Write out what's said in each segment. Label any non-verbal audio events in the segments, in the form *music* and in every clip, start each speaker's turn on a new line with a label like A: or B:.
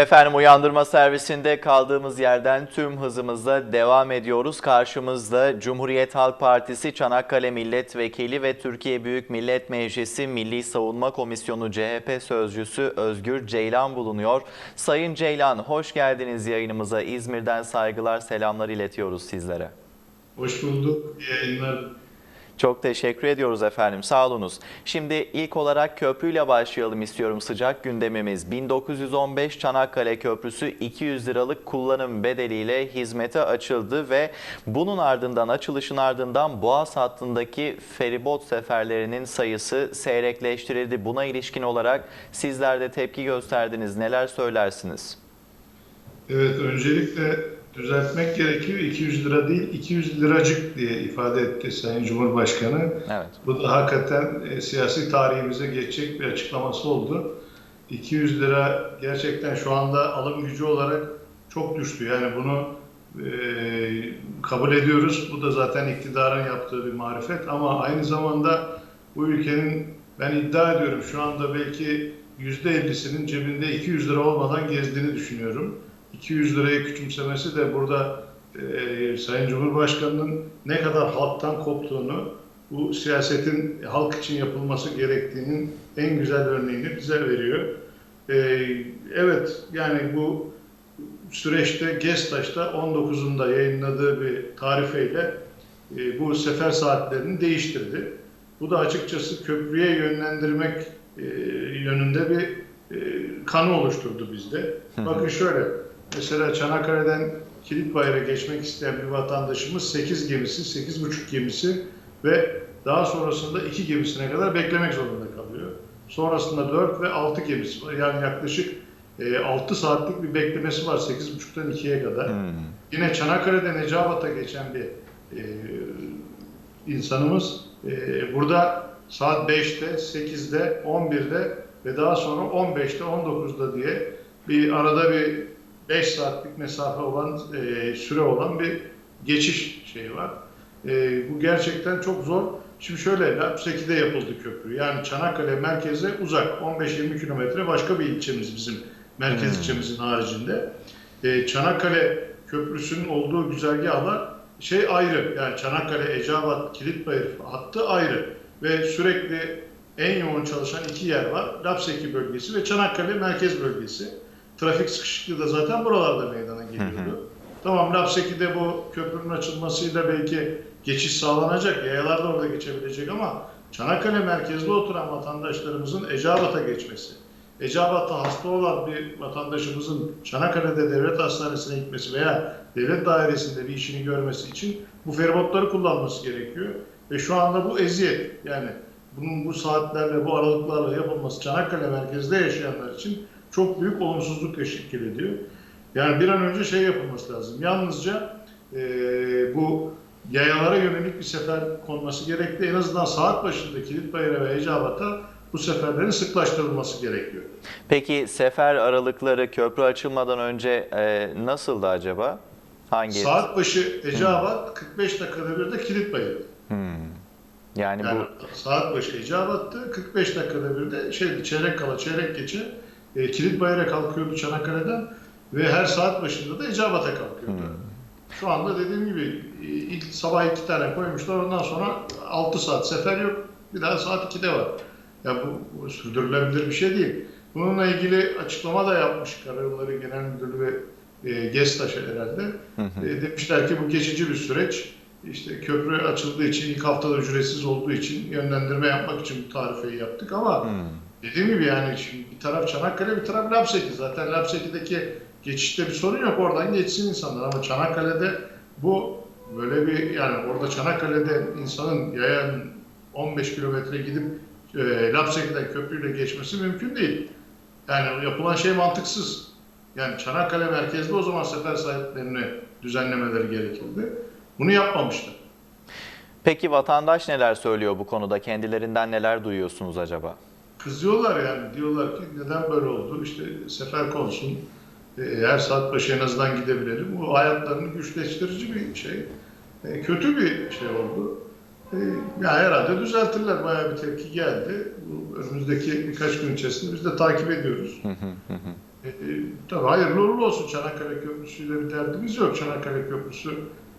A: Efendim uyandırma servisinde kaldığımız yerden tüm hızımızla devam ediyoruz. Karşımızda Cumhuriyet Halk Partisi Çanakkale Milletvekili ve Türkiye Büyük Millet Meclisi Milli Savunma Komisyonu CHP Sözcüsü Özgür Ceylan bulunuyor. Sayın Ceylan hoş geldiniz yayınımıza. İzmir'den saygılar selamlar iletiyoruz sizlere.
B: Hoş bulduk. İyi yayınlar.
A: Çok teşekkür ediyoruz efendim. Sağ olunuz. Şimdi ilk olarak köprüyle başlayalım istiyorum sıcak gündemimiz. 1915 Çanakkale Köprüsü 200 liralık kullanım bedeliyle hizmete açıldı ve bunun ardından açılışın ardından Boğaz hattındaki feribot seferlerinin sayısı seyrekleştirildi. Buna ilişkin olarak sizler de tepki gösterdiniz. Neler söylersiniz?
B: Evet, öncelikle düzeltmek gerekiyor. 200 lira değil, 200 liracık diye ifade etti Sayın Cumhurbaşkanı.
A: Evet.
B: Bu da hakikaten e, siyasi tarihimize geçecek bir açıklaması oldu. 200 lira gerçekten şu anda alım gücü olarak çok düştü. Yani bunu e, kabul ediyoruz. Bu da zaten iktidarın yaptığı bir marifet ama aynı zamanda bu ülkenin ben iddia ediyorum şu anda belki %50'sinin cebinde 200 lira olmadan gezdiğini düşünüyorum. 200 lirayı küçümsemesi de burada e, Sayın Cumhurbaşkanı'nın ne kadar halktan koptuğunu, bu siyasetin halk için yapılması gerektiğinin en güzel örneğini bize veriyor. E, evet, yani bu süreçte GESTAŞ'ta 19'unda yayınladığı bir tarifeyle e, bu sefer saatlerini değiştirdi. Bu da açıkçası köprüye yönlendirmek e, yönünde bir e, kanı oluşturdu bizde. Bakın şöyle, mesela Çanakkale'den Kilitbayır'a geçmek isteyen bir vatandaşımız 8 gemisi, 8,5 gemisi ve daha sonrasında 2 gemisine kadar beklemek zorunda kalıyor. Sonrasında 4 ve 6 gemisi var. Yani yaklaşık e, 6 saatlik bir beklemesi var 8.30'dan 2'ye kadar.
A: Hmm.
B: Yine Çanakkale'den Eceabat'a geçen bir e, insanımız e, burada saat 5'te, 8'de, 11'de ve daha sonra 15'te, 19'da diye bir arada bir 5 saatlik mesafe olan, e, süre olan bir geçiş şeyi var. E, bu gerçekten çok zor. Şimdi şöyle, Lapseki'de yapıldı köprü. Yani Çanakkale merkeze uzak, 15-20 kilometre başka bir ilçemiz bizim merkez
A: Hmm.
B: ilçemizin haricinde. E, Çanakkale Köprüsü'nün olduğu güzergahlar şey ayrı. Yani Çanakkale, Eceabat, Kilitbayır hattı ayrı. Ve sürekli en yoğun çalışan iki yer var. Lapseki bölgesi ve Çanakkale merkez bölgesi. Trafik sıkışıklığı da zaten buralarda meydana geliyordu. Tamam Lapseki'de bu köprünün açılmasıyla belki geçiş sağlanacak, yayalar da orada geçebilecek ama Çanakkale merkezde oturan vatandaşlarımızın Eceabat'a geçmesi, Eceabat'ta hasta olan bir vatandaşımızın Çanakkale'de devlet hastanesine gitmesi veya devlet dairesinde bir işini görmesi için bu feribotları kullanması gerekiyor. Ve şu anda bu eziyet yani bunun bu saatlerle, bu aralıklarla yapılması Çanakkale merkezde yaşayanlar için çok büyük olumsuzluk teşkil ediyor. Yani bir an önce şey yapılması lazım. Yalnızca eee, bu yayalara yönelik bir sefer konması gerekli. En azından saat başında Kilitbayır'a ve Eceabat'a bu seferlerin sıklaştırılması gerekiyor.
A: Peki sefer aralıkları köprü açılmadan önce e, nasıldı acaba? Hangi?
B: Saat başı Eceabat 45 dakikada bir de Kilitbayır.
A: Hmm. Yani,
B: Yani
A: bu
B: saat başı Eceabat'tı 45 dakikada bir de şeydi çeyrek kala çeyrek geçe e, Kilitbayır'a kalkıyordu Çanakkale'den ve her saat başında da Eceabat'a kalkıyordu. Şu anda dediğim gibi e, ilk sabah iki tane koymuşlar ondan sonra 6 saat sefer yok bir daha saat 2'de var. Ya bu, bu sürdürülebilir bir şey değil. Bununla ilgili açıklama da yapmış Karayolları Genel Müdürlüğü ve e, GESTAŞ herhalde. E, demişler ki bu geçici bir süreç. İşte köprü açıldığı için, ilk haftada ücretsiz olduğu için yönlendirme yapmak için bu tarifeyi yaptık ama
A: Hmm.
B: Dediğim gibi yani bir taraf Çanakkale, bir taraf Lapseki. Zaten Lapseki'deki geçişte bir sorun yok. Oradan geçsin insanlar ama Çanakkale'de bu böyle bir yani orada Çanakkale'de insanın yayan 15 kilometre gidip e, Lapseki'den köprüyle geçmesi mümkün değil. Yani yapılan şey mantıksız. Yani Çanakkale merkezde o zaman sefer sahiplerini düzenlemeleri gerekirdi. Bunu yapmamışlar.
A: Peki vatandaş neler söylüyor bu konuda? Kendilerinden neler duyuyorsunuz acaba?
B: Kızıyorlar yani. Diyorlar ki neden böyle oldu? İşte sefer konsun. e, her saat başı en azından gidebilelim. Bu hayatlarını güçleştirici bir şey. E, kötü bir şey oldu. E, ya herhalde düzeltirler. Bayağı bir tepki geldi. Bu önümüzdeki birkaç gün içerisinde biz de takip ediyoruz. E, e, Tabii hayırlı uğurlu olsun Çanakkale Köprüsü'yle bir derdimiz yok. Çanakkale Köprüsü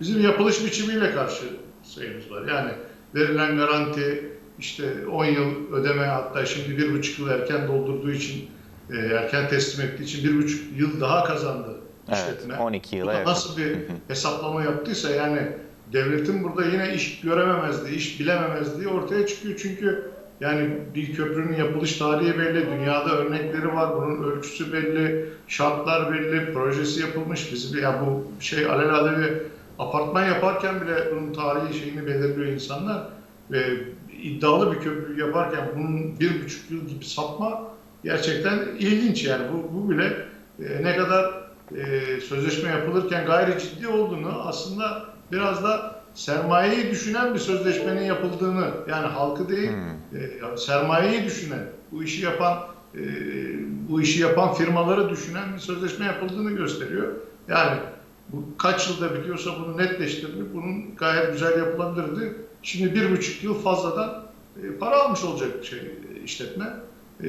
B: bizim yapılış biçimiyle karşı sayımız var. Yani verilen garanti işte 10 yıl ödeme hatta şimdi bir buçuk yıl erken doldurduğu için e, erken teslim ettiği için bir buçuk yıl daha kazandı
A: Evet,
B: işletme.
A: 12
B: Bu
A: yıla yakın.
B: nasıl bir hesaplama yaptıysa yani devletin burada yine iş görememezliği, iş bilememezliği ortaya çıkıyor. Çünkü yani bir köprünün yapılış tarihi belli, dünyada örnekleri var, bunun ölçüsü belli, şartlar belli, projesi yapılmış. Biz ya bu şey alelade bir apartman yaparken bile bunun tarihi şeyini belirliyor insanlar. Ve iddialı bir köprü yaparken bunun bir buçuk yıl gibi sapma gerçekten ilginç yani. Bu, bu bile e, ne kadar e, sözleşme yapılırken gayri ciddi olduğunu aslında biraz da sermayeyi düşünen bir sözleşmenin yapıldığını yani halkı değil
A: Hmm.
B: e, sermayeyi düşünen bu işi yapan e, bu işi yapan firmaları düşünen bir sözleşme yapıldığını gösteriyor. Yani bu kaç yılda bitiyorsa bunu netleştirdi. Bunun gayet güzel yapılabilirdi. Şimdi bir buçuk yıl fazladan e, para almış olacak şey e, işletme. E,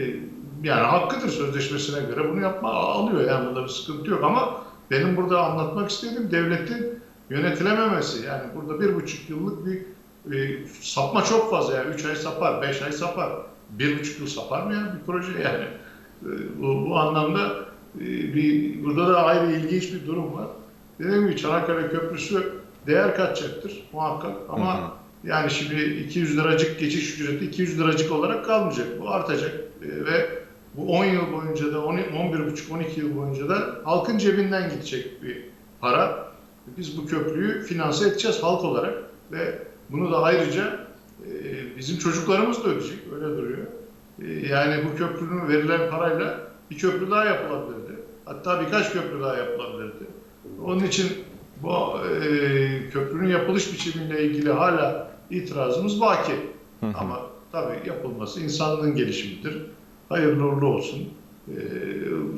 B: yani hakkıdır sözleşmesine göre bunu yapma alıyor. Yani bunda bir sıkıntı yok. Ama benim burada anlatmak istediğim devletin yönetilememesi. Yani burada bir buçuk yıllık bir e, sapma çok fazla. Yani üç ay sapar, beş ay sapar, bir buçuk yıl sapar mı yani bir proje? *laughs* Yani E, bu, bu anlamda e, bir burada da ayrı ilginç bir durum var. Dediğim gibi Çanakkale Köprüsü değer katacaktır muhakkak. Ama
A: Hı hı.
B: Yani şimdi 200 liracık geçiş ücreti 200 liracık olarak kalmayacak. Bu artacak E, ve bu 10 yıl boyunca da 11,5-12 yıl boyunca da halkın cebinden gidecek bir para. Biz bu köprüyü finanse edeceğiz halk olarak ve bunu da ayrıca e, bizim çocuklarımız da ödeyecek öyle duruyor. E, yani bu köprünün verilen parayla bir köprü daha yapılabilirdi. Hatta birkaç köprü daha yapılabilirdi. Onun için bu e, köprünün yapılış biçimiyle ilgili hala itirazımız baki.
A: Hı hı.
B: Ama tabii yapılması insanlığın gelişimidir. Hayırlı uğurlu olsun. E,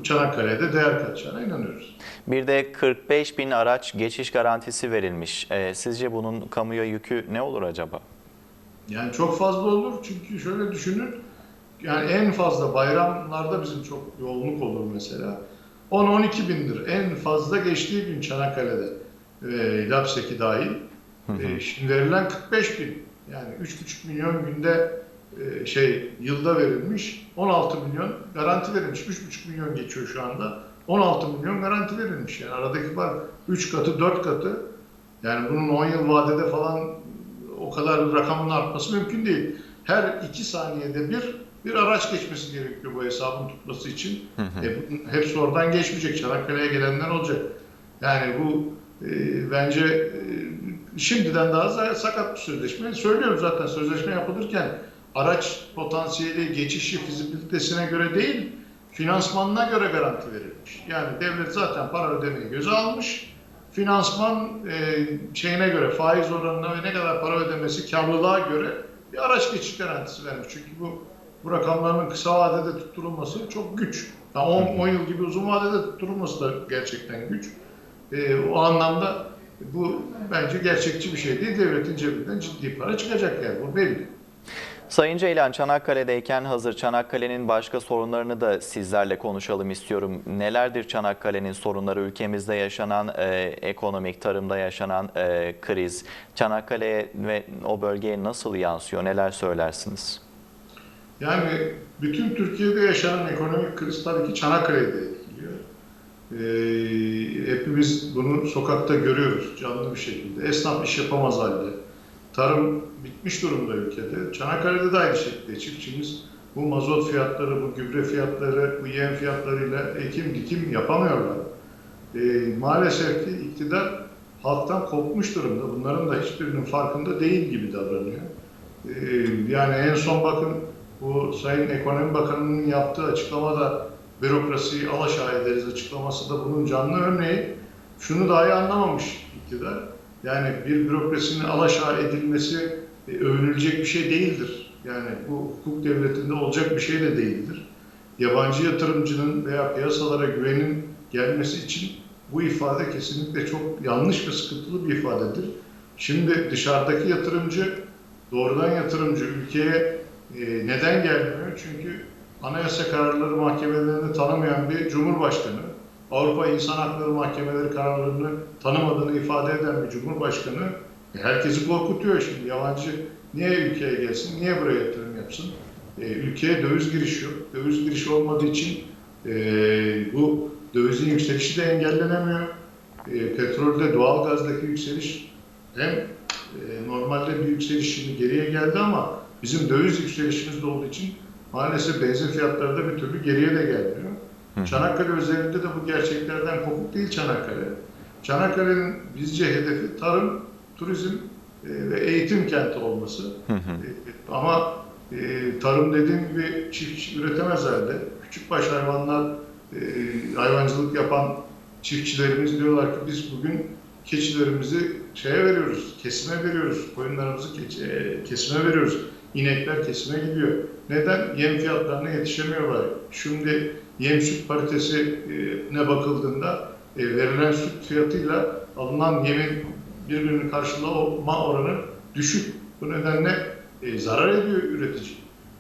B: Çanakkale'de değer katacağına inanıyoruz.
A: Bir de 45 bin araç geçiş garantisi verilmiş. Ee, sizce bunun kamuya yükü ne olur acaba?
B: Yani çok fazla olur çünkü şöyle düşünün. Yani en fazla bayramlarda bizim çok yoğunluk olur mesela. 10-12 bindir. En fazla geçtiği gün Çanakkale'de e, Lapseki dahil. E, şimdi verilen 45 bin. Yani 3,5 milyon günde e, şey yılda verilmiş. 16 milyon garanti verilmiş. 3,5 milyon geçiyor şu anda. 16 milyon garanti verilmiş. Yani aradaki var 3 katı 4 katı. Yani bunun 10 yıl vadede falan o kadar rakamın artması mümkün değil. Her 2 saniyede bir bir araç geçmesi gerekiyor bu hesabın tutması için. E, bunun hepsi oradan geçmeyecek. Çanakkale'ye gelenler olacak. Yani bu e, bence e, şimdiden daha sakat bir sözleşme. Söylüyorum zaten sözleşme yapılırken araç potansiyeli, geçişi, fizibilitesine göre değil, finansmanına göre garanti verilmiş. Yani devlet zaten para ödemeyi göze almış. Finansman e, şeyine göre, faiz oranına ve ne kadar para ödemesi karlılığa göre bir araç geçiş garantisi vermiş. Çünkü bu bu rakamların kısa vadede tutturulması çok güç. Yani 10, 10 yıl gibi uzun vadede tutturulması da gerçekten güç. E, o anlamda bu bence gerçekçi bir şey değil. Devletin cebinden ciddi para çıkacak yani bu belli.
A: Sayın Ceylan Çanakkale'deyken hazır Çanakkale'nin başka sorunlarını da sizlerle konuşalım istiyorum. Nelerdir Çanakkale'nin sorunları, ülkemizde yaşanan e, ekonomik, tarımda yaşanan e, kriz, Çanakkale'ye ve o bölgeye nasıl yansıyor, neler söylersiniz?
B: Yani bütün Türkiye'de yaşanan ekonomik kriz tabii ki Çanakkale'yi de etkiliyor. Ee, hepimiz bunu sokakta görüyoruz canlı bir şekilde. Esnaf iş yapamaz halde. Tarım bitmiş durumda ülkede. Çanakkale'de de aynı şekilde çiftçimiz bu mazot fiyatları, bu gübre fiyatları, bu yem fiyatlarıyla ekim dikim yapamıyorlar. Ee, maalesef ki iktidar halktan kopmuş durumda. Bunların da hiçbirinin farkında değil gibi davranıyor. Ee, yani en son bakın bu Sayın Ekonomi Bakanı'nın yaptığı açıklamada bürokrasiyi alaşağı ederiz açıklaması da bunun canlı örneği. Şunu dahi anlamamış iktidar. Yani bir bürokrasinin alaşağı edilmesi e, övünülecek bir şey değildir. Yani bu hukuk devletinde olacak bir şey de değildir. Yabancı yatırımcının veya piyasalara güvenin gelmesi için bu ifade kesinlikle çok yanlış ve sıkıntılı bir ifadedir. Şimdi dışarıdaki yatırımcı, doğrudan yatırımcı ülkeye e, neden gelmiyor? Çünkü anayasa kararları mahkemelerini tanımayan bir cumhurbaşkanı, Avrupa İnsan Hakları Mahkemeleri kararlarını tanımadığını ifade eden bir cumhurbaşkanı e, herkesi korkutuyor şimdi. Yabancı niye ülkeye gelsin, niye buraya yatırım yapsın? E, ülkeye döviz girişi yok. Döviz girişi olmadığı için e, bu dövizin yükselişi de engellenemiyor. E, petrolde, doğalgazdaki yükseliş hem e, normalde bir yükseliş şimdi geriye geldi ama bizim döviz yükselişimiz de olduğu için maalesef benzin fiyatları da bir türlü geriye de gelmiyor. Çanakkale özelinde de bu gerçeklerden kopuk değil Çanakkale. Çanakkale'nin bizce hedefi tarım, turizm e, ve eğitim kenti olması.
A: Hı hı.
B: E, Ama e, tarım dediğim gibi çiftçi üretemez halde. Küçükbaş hayvanlar, e, hayvancılık yapan çiftçilerimiz diyorlar ki biz bugün keçilerimizi şeye veriyoruz, kesime veriyoruz, koyunlarımızı keç- e, kesime veriyoruz. İnekler kesime gidiyor. Neden? Yem fiyatlarına yetişemiyorlar. Şimdi yem süt paritesine bakıldığında e, verilen süt fiyatıyla alınan yemin birbirini karşılama oranı düşük. Bu nedenle e, zarar ediyor üretici.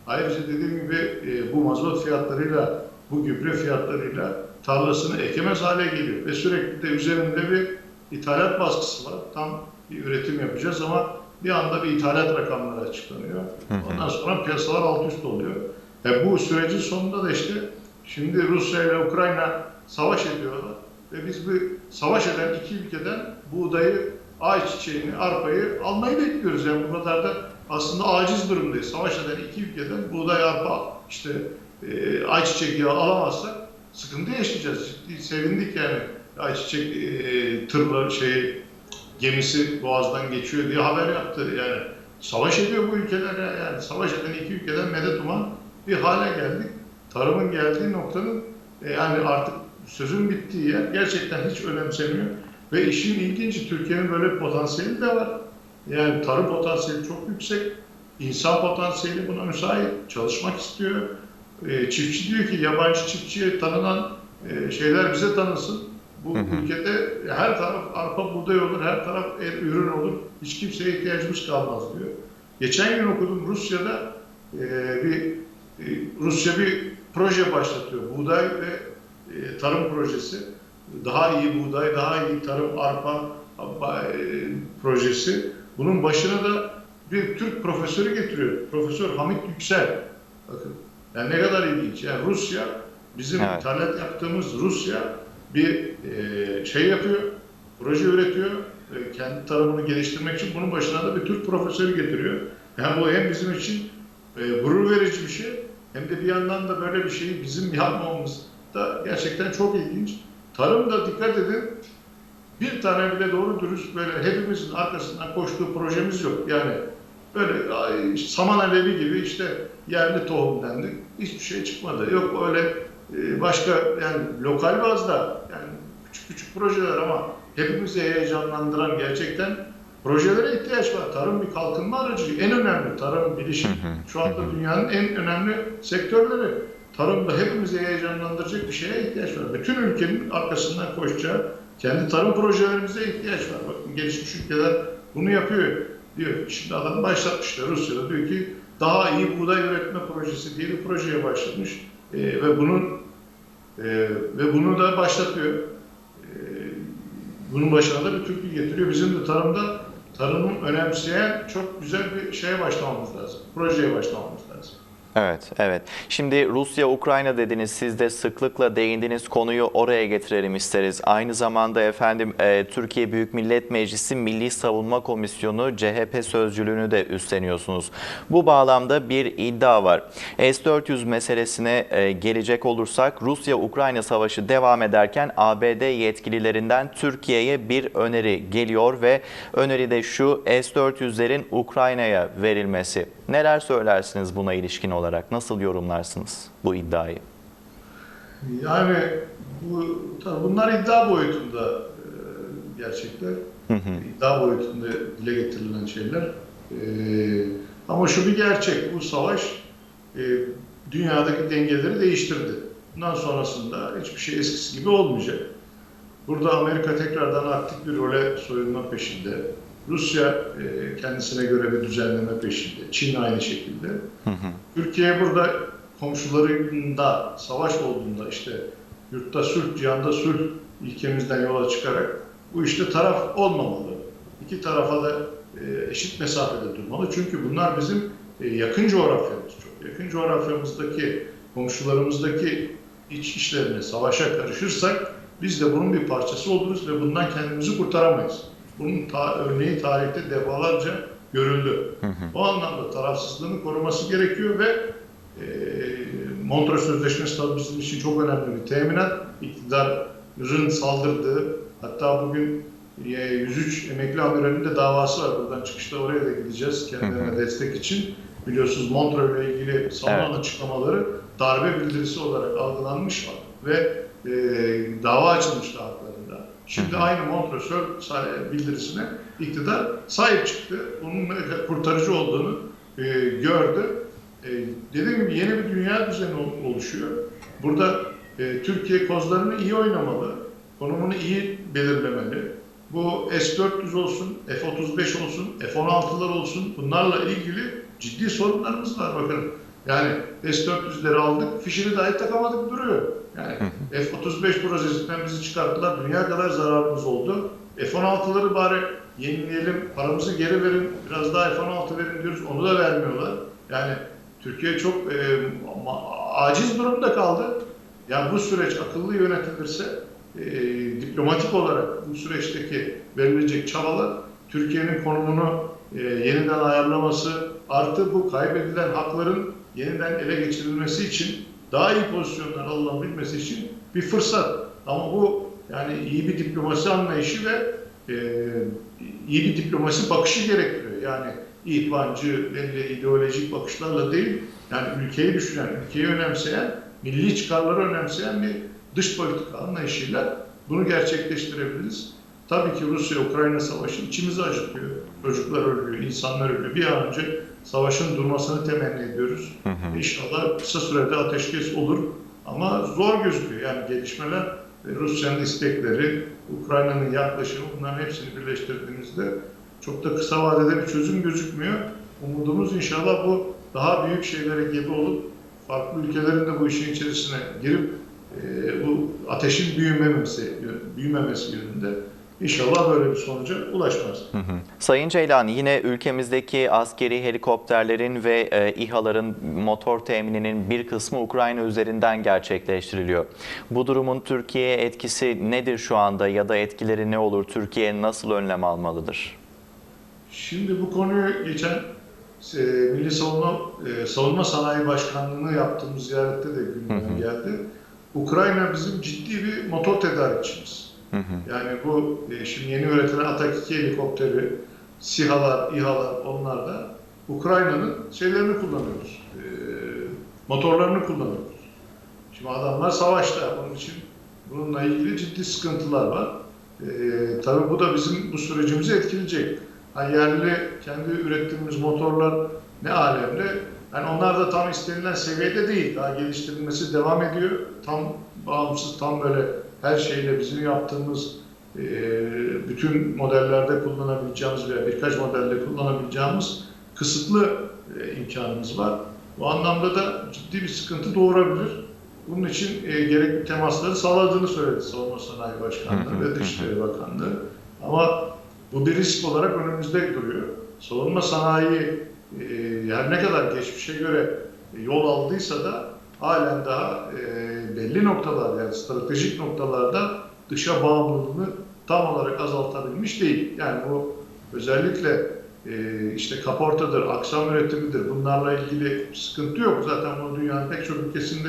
B: Ayrıca dediğim gibi e, bu mazot fiyatlarıyla, bu gübre fiyatlarıyla tarlasını ekemez hale geliyor. Ve sürekli de üzerinde bir ithalat baskısı var. Tam bir üretim yapacağız ama bir anda bir ithalat rakamları açıklanıyor. Ondan sonra piyasalar alt üst oluyor. E, bu sürecin sonunda da işte şimdi Rusya ile Ukrayna savaş ediyorlar. Ve biz bu savaş eden iki ülkeden buğdayı, ayçiçeğini, arpayı almayı bekliyoruz. Yani bu kadar da aslında aciz durumdayız. Savaş eden iki ülkeden buğday, arpa, işte e, ayçiçek yağı alamazsak sıkıntı yaşayacağız. Ciddi sevindik yani ayçiçek e, tırla şey gemisi boğazdan geçiyor diye haber yaptı. Yani savaş ediyor bu ülkeler ya. yani savaş eden iki ülkeden medet uman bir hale geldik. Tarımın geldiği noktanın e, yani artık sözün bittiği yer gerçekten hiç önemsemiyor. Ve işin ilginci Türkiye'nin böyle bir potansiyeli de var. Yani tarım potansiyeli çok yüksek. İnsan potansiyeli buna müsait. Çalışmak istiyor. E, çiftçi diyor ki yabancı çiftçiye tanınan e, şeyler bize tanısın. Bu
A: Hı hı.
B: ülkede her taraf arpa buğday olur, her taraf el, ürün olur. Hiç kimseye ihtiyacımız kalmaz diyor. Geçen gün okudum Rusya'da e, bir e, Rusya bir proje başlatıyor. Buğday ve e, tarım projesi. Daha iyi buğday, daha iyi tarım arpa e, projesi. Bunun başına da bir Türk profesörü getiriyor. Profesör Hamit Yüksel. Bakın yani ne kadar ilginç. Yani Rusya bizim
A: Evet.
B: ithalat yaptığımız Rusya bir şey yapıyor, proje üretiyor. kendi tarımını geliştirmek için bunun başına da bir Türk profesörü getiriyor. Yani bu hem bizim için e, gurur verici bir şey hem de bir yandan da böyle bir şeyi bizim yapmamamız da gerçekten çok ilginç. Tarımda dikkat edin bir tane bile doğru dürüst böyle hepimizin arkasından koştuğu projemiz yok. Yani böyle ay, saman alevi gibi işte yerli tohum dendi. Hiçbir şey çıkmadı. Yok öyle başka yani lokal bazda yani küçük küçük projeler ama hepimizi heyecanlandıran gerçekten projelere ihtiyaç var. Tarım bir kalkınma aracı. En önemli tarım, bilişim. Şu anda dünyanın en önemli sektörleri. Tarımda hepimizi heyecanlandıracak bir şeye ihtiyaç var. Bütün ülkenin arkasından koşacağı kendi tarım projelerimize ihtiyaç var. Bakın gelişmiş ülkeler bunu yapıyor diyor. Şimdi adam başlatmışlar Rusya'da diyor ki daha iyi buğday üretme projesi diye bir projeye başlamış. Ee, ve bunun e, ve bunu da başlatıyor. Ee, bunun başına da bir Türkiye getiriyor. Bizim de tarımda tarımı önemseyen çok güzel bir şeye başlamamız lazım. Projeye başlamamız lazım.
A: Evet, evet. Şimdi Rusya, Ukrayna dediniz. Siz de sıklıkla değindiğiniz konuyu oraya getirelim isteriz. Aynı zamanda efendim e, Türkiye Büyük Millet Meclisi Milli Savunma Komisyonu CHP sözcülüğünü de üstleniyorsunuz. Bu bağlamda bir iddia var. S-400 meselesine e, gelecek olursak Rusya-Ukrayna savaşı devam ederken ABD yetkililerinden Türkiye'ye bir öneri geliyor ve öneri de şu S-400'lerin Ukrayna'ya verilmesi. Neler söylersiniz buna ilişkin olarak? Nasıl yorumlarsınız bu iddiayı?
B: Yani bu tabii bunlar iddia boyutunda e, gerçekler.
A: Hı hı.
B: iddia boyutunda dile getirilen şeyler. E, ama şu bir gerçek, bu savaş e, dünyadaki dengeleri değiştirdi. Bundan sonrasında hiçbir şey eskisi gibi olmayacak. Burada Amerika tekrardan aktif bir role soyunma peşinde. Rusya e, kendisine göre bir düzenleme peşinde. Çin aynı şekilde.
A: Hı hı.
B: Türkiye burada komşularında savaş olduğunda işte yurtta sulh, cihanda sulh ilkemizden yola çıkarak bu işte taraf olmamalı. İki tarafa da e, eşit mesafede durmalı. Çünkü bunlar bizim e, yakın coğrafyamız. Çok yakın coğrafyamızdaki, komşularımızdaki iç işlerine, savaşa karışırsak biz de bunun bir parçası oluruz ve bundan kendimizi kurtaramayız. Bunun ta- örneği tarihte defalarca görüldü. O anlamda tarafsızlığını koruması gerekiyor ve e, Montreux Sözleşmesi tabii bizim için çok önemli bir teminat. İktidarın saldırdığı, hatta bugün e, 103 emekli amiralin de davası var. Buradan çıkışta oraya da gideceğiz kendilerine destek için. Biliyorsunuz Montreux ile ilgili salınan
A: Evet.
B: açıklamaları darbe bildirisi olarak algılanmış ve e, dava açılmıştı haklarında. Şimdi aynı Montreux say- bildirisine iktidar sahip çıktı. Onun kadar kurtarıcı olduğunu e, gördü. E, dediğim gibi yeni bir dünya düzeni ol- oluşuyor. Burada e, Türkiye kozlarını iyi oynamalı, konumunu iyi belirlemeli. Bu S-400 olsun, F-35 olsun, F-16'lar olsun bunlarla ilgili ciddi sorunlarımız var bakın. Yani S-400'leri aldık, fişini dahi takamadık duruyor. Yani F-35 projesinden bizi çıkarttılar, dünya kadar zararımız oldu. F-16'ları bari yenileyelim, paramızı geri verin, biraz daha F-16 verin diyoruz, onu da vermiyorlar. Yani Türkiye çok e, ama- aciz durumda kaldı. Yani bu süreç akıllı yönetilirse e, diplomatik olarak bu süreçteki verilecek çabalar Türkiye'nin konumunu e, yeniden ayarlaması artı bu kaybedilen hakların yeniden ele geçirilmesi için daha iyi pozisyonlar alınabilmesi için bir fırsat. Ama bu yani iyi bir diplomasi anlayışı ve e, iyi bir diplomasi bakışı gerektiriyor. Yani ihvancı, belli ideolojik bakışlarla değil, yani ülkeyi düşünen, ülkeyi önemseyen, milli çıkarları önemseyen bir dış politika anlayışıyla bunu gerçekleştirebiliriz. Tabii ki Rusya-Ukrayna savaşı içimizi acıtıyor. Çocuklar ölüyor, insanlar ölüyor. Bir an önce savaşın durmasını temenni ediyoruz. İnşallah kısa sürede ateşkes olur. Ama zor gözüküyor. Yani gelişmeler, e, Rusya'nın istekleri, Ukrayna'nın yaklaşımı bunların hepsini birleştirdiğimizde çok da kısa vadede bir çözüm gözükmüyor. Umudumuz inşallah bu daha büyük şeylere gebe olup farklı ülkelerin de bu işin içerisine girip e, bu ateşin büyümemesi, büyümemesi yönünde inşallah böyle bir sonuca ulaşmaz.
A: Hı hı. Sayın Ceylan yine ülkemizdeki askeri helikopterlerin ve e, İHA'ların motor temininin bir kısmı Ukrayna üzerinden gerçekleştiriliyor. Bu durumun Türkiye'ye etkisi nedir şu anda ya da etkileri ne olur? Türkiye nasıl önlem almalıdır?
B: Şimdi bu konuyu geçen e, Milli Savunma, e, Savunma Sanayi Başkanlığı'nı yaptığımız ziyarette de gündeme geldi. Ukrayna bizim ciddi bir motor tedarikçimiz.
A: Hı.
B: Yani bu e, şimdi yeni üretilen Atak 2 helikopteri, SİHA'lar, İHA'lar onlar da Ukrayna'nın şeylerini kullanıyoruz. E, motorlarını kullanıyoruz. Şimdi adamlar savaşta. Onun için bununla ilgili ciddi sıkıntılar var. E, tabii bu da bizim bu sürecimizi etkileyecek. Ha, yerli kendi ürettiğimiz motorlar ne alemde? Yani onlar da tam istenilen seviyede değil. Daha geliştirilmesi devam ediyor. Tam bağımsız, tam böyle her şeyle bizim yaptığımız e, bütün modellerde kullanabileceğimiz veya birkaç modelde kullanabileceğimiz kısıtlı e, imkanımız var. Bu anlamda da ciddi bir sıkıntı doğurabilir. Bunun için e, gerekli temasları sağladığını söyledi Savunma Sanayi Başkanlığı ve Dışişleri Bakanlığı. Ama bu bir risk olarak önümüzde duruyor. Savunma sanayi e, her ne kadar geçmişe göre yol aldıysa da halen daha e, belli noktalar yani stratejik noktalarda dışa bağımlılığını tam olarak azaltabilmiş değil. Yani bu özellikle e, işte kaportadır, aksam üretimidir bunlarla ilgili sıkıntı yok. Zaten bu dünyanın pek çok ülkesinde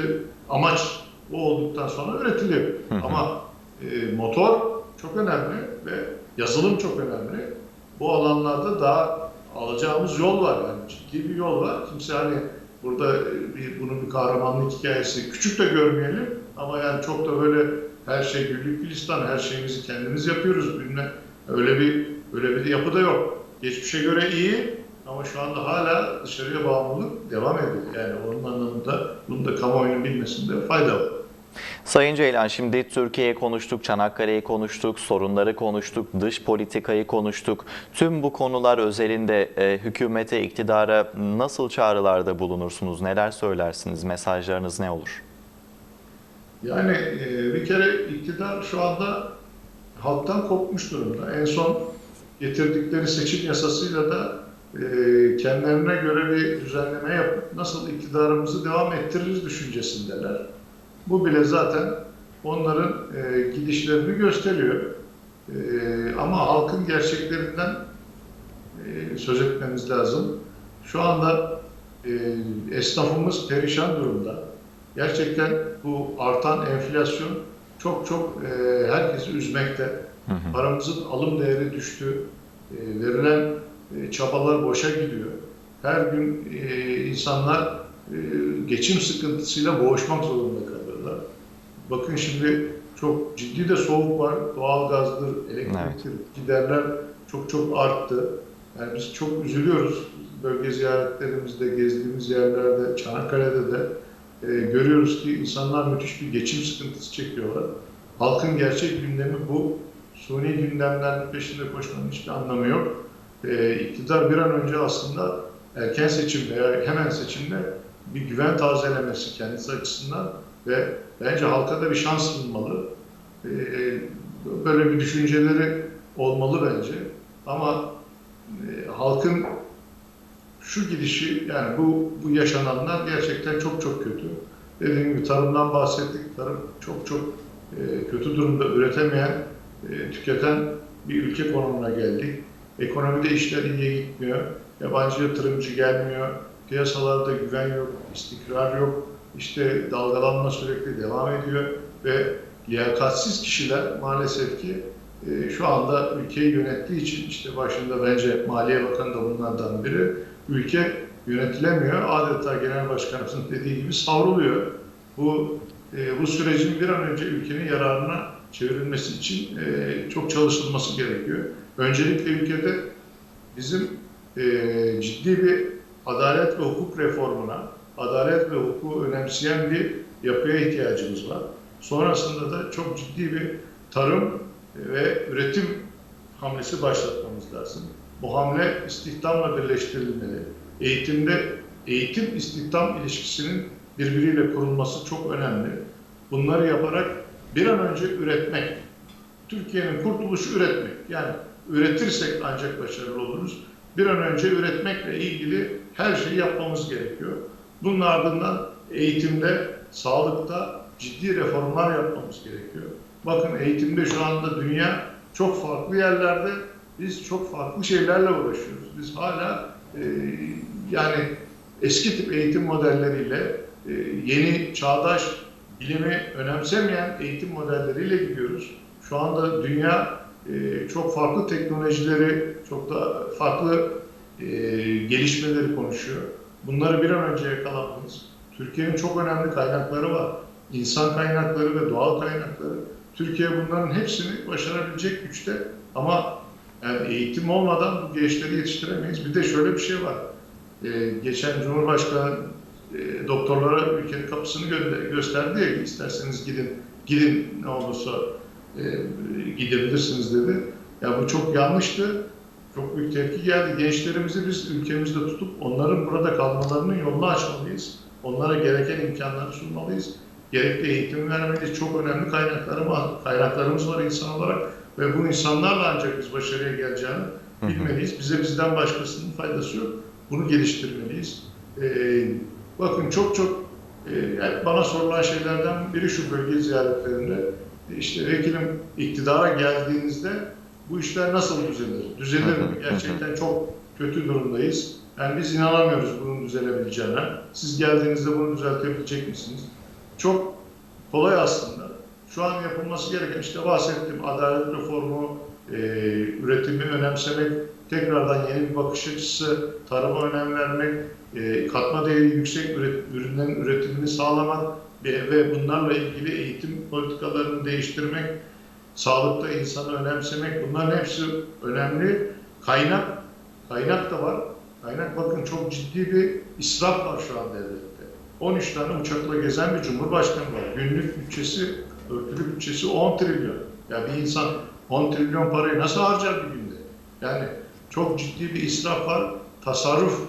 B: amaç bu olduktan sonra üretiliyor. Ama e, motor çok önemli ve yazılım çok önemli. Bu alanlarda daha alacağımız yol var yani ciddi bir yol var. Kimse hani burada bir, bunu bir kahramanlık hikayesi küçük de görmeyelim ama yani çok da böyle her şey güllük gülistan, her şeyimizi kendimiz yapıyoruz. Bilmem, öyle bir öyle bir yapı da yok. Geçmişe göre iyi ama şu anda hala dışarıya bağımlılık devam ediyor. Yani onun anlamında bunu da kamuoyunun bilmesinde fayda var.
A: Sayın Ceylan şimdi Türkiye'yi konuştuk, Çanakkale'yi konuştuk, sorunları konuştuk, dış politikayı konuştuk. Tüm bu konular özelinde e, hükümete, iktidara nasıl çağrılarda bulunursunuz? Neler söylersiniz? Mesajlarınız ne olur?
B: Yani e, bir kere iktidar şu anda halktan kopmuş durumda. En son getirdikleri seçim yasasıyla da e, kendilerine göre bir düzenleme yapıp nasıl iktidarımızı devam ettiririz düşüncesindeler. Bu bile zaten onların e, gidişlerini gösteriyor. E, ama halkın gerçeklerinden e, söz etmemiz lazım. Şu anda e, esnafımız perişan durumda. Gerçekten bu artan enflasyon çok çok e, herkesi üzmekte.
A: Hı hı.
B: Paramızın alım değeri düştü. E, verilen e, çabalar boşa gidiyor. Her gün e, insanlar e, geçim sıkıntısıyla boğuşmak zorunda. Bakın şimdi çok ciddi de soğuk var. Doğalgazdır, elektriktir, giderler çok çok arttı. Yani biz çok üzülüyoruz. Bölge ziyaretlerimizde, gezdiğimiz yerlerde, Çanakkale'de de e, görüyoruz ki insanlar müthiş bir geçim sıkıntısı çekiyorlar. Halkın gerçek gündemi bu. Suni gündemlerin peşinde koşmanın hiçbir anlamı yok. E, iktidar bir an önce aslında erken seçim veya hemen seçimde bir güven tazelemesi kendisi açısından ve bence halka da bir şans sunmalı. E, böyle bir düşünceleri olmalı bence. Ama e, halkın şu gidişi yani bu bu yaşananlar gerçekten çok çok kötü. Dediğim gibi tarımdan bahsettik. Tarım çok çok e, kötü durumda üretemeyen, e, tüketen bir ülke konumuna geldik. Ekonomide işler iyiye gitmiyor. Yabancı yatırımcı gelmiyor. Piyasalarda güven yok, istikrar yok. İşte dalgalanma sürekli devam ediyor ve liyakatsiz kişiler maalesef ki e, şu anda ülkeyi yönettiği için işte başında bence Maliye Bakanı da bunlardan biri ülke yönetilemiyor. Adeta genel başkanımızın dediği gibi savruluyor. Bu e, bu sürecin bir an önce ülkenin yararına çevrilmesi için e, çok çalışılması gerekiyor. Öncelikle ülkede bizim e, ciddi bir adalet ve hukuk reformuna, adalet ve hukuku önemseyen bir yapıya ihtiyacımız var. Sonrasında da çok ciddi bir tarım ve üretim hamlesi başlatmamız lazım. Bu hamle istihdamla birleştirilmeli. Eğitimde eğitim istihdam ilişkisinin birbiriyle kurulması çok önemli. Bunları yaparak bir an önce üretmek. Türkiye'nin kurtuluşu üretmek. Yani üretirsek ancak başarılı oluruz. Bir an önce üretmekle ilgili her şeyi yapmamız gerekiyor. Bunun ardından eğitimde, sağlıkta ciddi reformlar yapmamız gerekiyor. Bakın eğitimde şu anda dünya çok farklı yerlerde biz çok farklı şeylerle uğraşıyoruz. Biz hala e, yani eski tip eğitim modelleriyle e, yeni çağdaş bilimi önemsemeyen eğitim modelleriyle gidiyoruz. Şu anda dünya e, çok farklı teknolojileri, çok da farklı e, gelişmeleri konuşuyor. Bunları bir an önce yakalamalıyız. Türkiye'nin çok önemli kaynakları var. İnsan kaynakları ve doğal kaynakları. Türkiye bunların hepsini başarabilecek güçte ama yani eğitim olmadan bu gençleri yetiştiremeyiz. Bir de şöyle bir şey var. Ee, geçen Cumhurbaşkanı e, doktorlara ülkenin kapısını gö- gösterdi ya isterseniz gidin, gidin ne olursa e, gidebilirsiniz dedi. Ya bu çok yanlıştı. Çok büyük tepki geldi. Gençlerimizi biz ülkemizde tutup onların burada kalmalarının yolunu açmalıyız. Onlara gereken imkanları sunmalıyız. Gerekli eğitim vermeliyiz. Çok önemli kaynaklarımız var, kaynaklarımız var insan olarak ve bu insanlarla ancak biz başarıya geleceğini bilmeliyiz. Bize bizden başkasının faydası yok. Bunu geliştirmeliyiz. Ee, bakın çok çok e, bana sorulan şeylerden biri şu bölge ziyaretlerinde. İşte vekilim iktidara geldiğinizde bu işler nasıl düzelir? Düzelir mi? Gerçekten çok kötü durumdayız. Yani biz inanamıyoruz bunun düzelebileceğine. Siz geldiğinizde bunu düzeltebilecek misiniz? Çok kolay aslında. Şu an yapılması gereken işte bahsettim adalet reformu, e, üretimi önemsemek, tekrardan yeni bir bakış açısı, tarıma önem vermek, e, katma değeri yüksek üret, ürünlerin üretimini sağlamak ve, ve bunlarla ilgili eğitim politikalarını değiştirmek, sağlıkta insanı önemsemek bunların hepsi önemli. Kaynak, kaynak da var. Kaynak bakın çok ciddi bir israf var şu an devlette. 13 tane uçakla gezen bir cumhurbaşkanı var. Günlük bütçesi, örtülü bütçesi 10 trilyon. Ya bir insan 10 trilyon parayı nasıl harcar bir günde? Yani çok ciddi bir israf var. Tasarruf,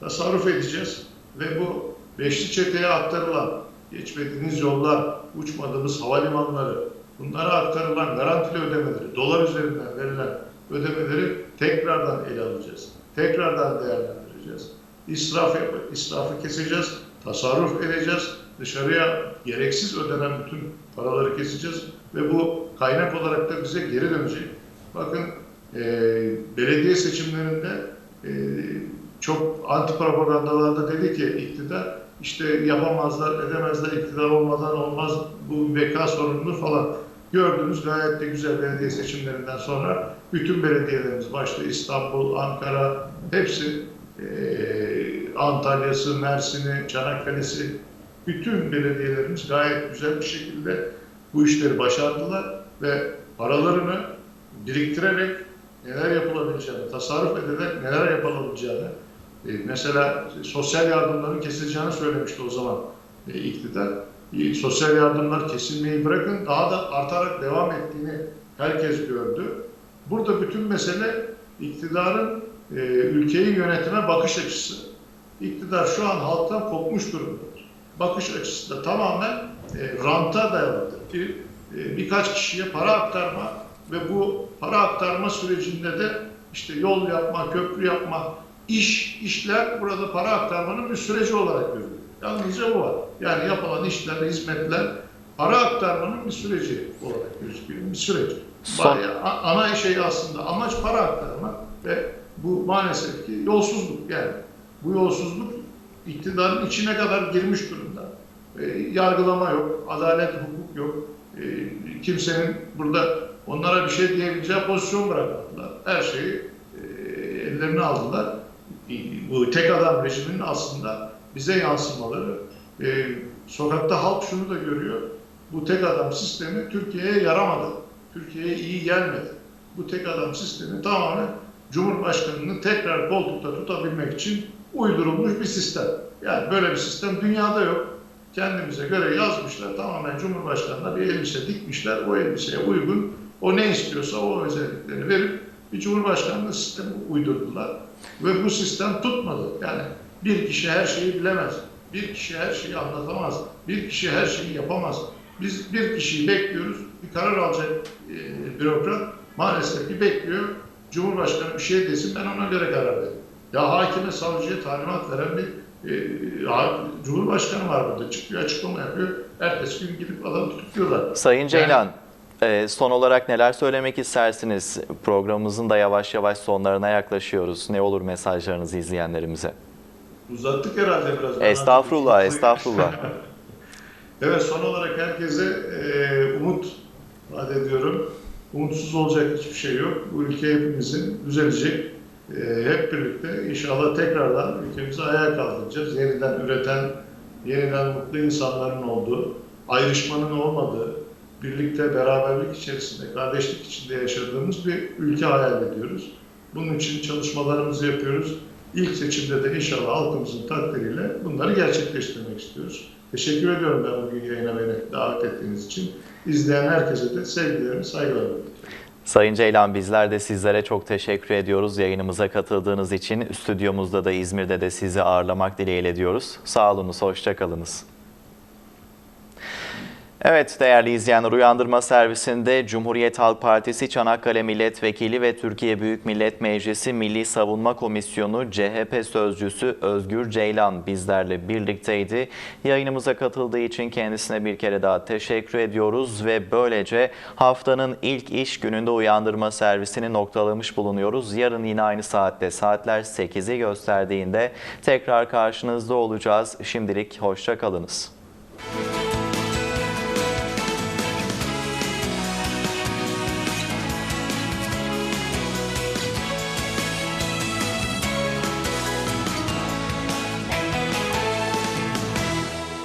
B: tasarruf edeceğiz ve bu beşli çeteye aktarılan geçmediğiniz yollar, uçmadığımız havalimanları, bunlara aktarılan garantili ödemeleri, dolar üzerinden verilen ödemeleri tekrardan ele alacağız. Tekrardan değerlendireceğiz. İsraf yap israfı keseceğiz, tasarruf edeceğiz, dışarıya gereksiz ödenen bütün paraları keseceğiz ve bu kaynak olarak da bize geri dönecek. Bakın e, belediye seçimlerinde e, çok anti propagandalarda dedi ki iktidar işte yapamazlar, edemezler, iktidar olmadan olmaz, bu beka sorunlu falan. Gördünüz gayet de güzel belediye seçimlerinden sonra bütün belediyelerimiz başta İstanbul, Ankara hepsi e, Antalya'sı, Mersin'i, Çanakkale'si bütün belediyelerimiz gayet güzel bir şekilde bu işleri başardılar ve paralarını biriktirerek neler yapılabileceğini, tasarruf ederek neler yapılabileceğini e, mesela sosyal yardımların kesileceğini söylemişti o zaman e, iktidar. E, sosyal yardımlar kesilmeyi bırakın daha da artarak devam ettiğini herkes gördü. Burada bütün mesele iktidarın e, ülkeyi yönetime bakış açısı. İktidar şu an halktan kopmuş durumdadır. Bakış açısı da tamamen e, ranta dayalıdır. Bir, e, birkaç kişiye para aktarma ve bu para aktarma sürecinde de işte yol yapma, köprü yapma, iş, işler burada para aktarmanın bir süreci olarak görülüyor. Yalnızca bu var. Yani yapılan işler, hizmetler para aktarmanın bir süreci olarak gözüküyor. Bir süreç.
A: Son-
B: Ana şey aslında amaç para aktarmak ve bu maalesef ki yolsuzluk yani. Bu yolsuzluk iktidarın içine kadar girmiş durumda. E, yargılama yok, adalet, hukuk yok. E, kimsenin burada onlara bir şey diyebileceği pozisyon bırakmadılar. Her şeyi e, ellerine aldılar. E, bu tek adam rejiminin aslında bize yansımaları. E, sokakta halk şunu da görüyor. Bu tek adam sistemi Türkiye'ye yaramadı. Türkiye'ye iyi gelmedi. Bu tek adam sistemi tamamen Cumhurbaşkanı'nı tekrar koltukta tutabilmek için uydurulmuş bir sistem. Yani böyle bir sistem dünyada yok. Kendimize göre yazmışlar. Tamamen Cumhurbaşkanı'na bir elbise dikmişler. O elbiseye uygun, o ne istiyorsa o özellikleri verip bir Cumhurbaşkanlığı sistemi uydurdular. Ve bu sistem tutmadı. Yani bir kişi her şeyi bilemez. Bir kişi her şeyi anlatamaz. Bir kişi her şeyi yapamaz. Biz bir kişiyi bekliyoruz. Bir karar alacak e, bürokrat maalesef ki bekliyor. Cumhurbaşkanı bir şey desin ben ona göre karar veririm. Ya hakime, savcıya talimat veren bir e, Cumhurbaşkanı var burada. Çıkıyor, açıklama yapıyor. Ertesi gün gidip adamı tutuyorlar.
A: Sayın Ceylan, e, son olarak neler söylemek istersiniz? Programımızın da yavaş yavaş sonlarına yaklaşıyoruz. Ne olur mesajlarınızı izleyenlerimize?
B: Uzattık herhalde biraz.
A: Estağfurullah,
B: artık-
A: estağfurullah. *laughs*
B: Evet son olarak herkese e, umut vaat ediyorum. Umutsuz olacak hiçbir şey yok. Bu ülke hepimizin düzelecek. E, hep birlikte inşallah tekrardan ülkemizi ayağa kaldıracağız. Yeniden üreten, yeniden mutlu insanların olduğu, ayrışmanın olmadığı, birlikte beraberlik içerisinde, kardeşlik içinde yaşadığımız bir ülke hayal ediyoruz. Bunun için çalışmalarımızı yapıyoruz. İlk seçimde de inşallah halkımızın takdiriyle bunları gerçekleştirmek istiyoruz. Teşekkür ediyorum ben bugün yayına beni davet ettiğiniz için. İzleyen herkese de sevgilerimi, saygılarımı.
A: Sayın Ceylan bizler de sizlere çok teşekkür ediyoruz yayınımıza katıldığınız için. Stüdyomuzda da İzmir'de de sizi ağırlamak dileğiyle diyoruz. Sağ olunuz, hoşça kalınız. Evet değerli izleyenler uyandırma servisinde Cumhuriyet Halk Partisi Çanakkale Milletvekili ve Türkiye Büyük Millet Meclisi Milli Savunma Komisyonu CHP Sözcüsü Özgür Ceylan bizlerle birlikteydi. Yayınımıza katıldığı için kendisine bir kere daha teşekkür ediyoruz ve böylece haftanın ilk iş gününde uyandırma servisini noktalamış bulunuyoruz. Yarın yine aynı saatte saatler 8'i gösterdiğinde tekrar karşınızda olacağız. Şimdilik hoşça kalınız.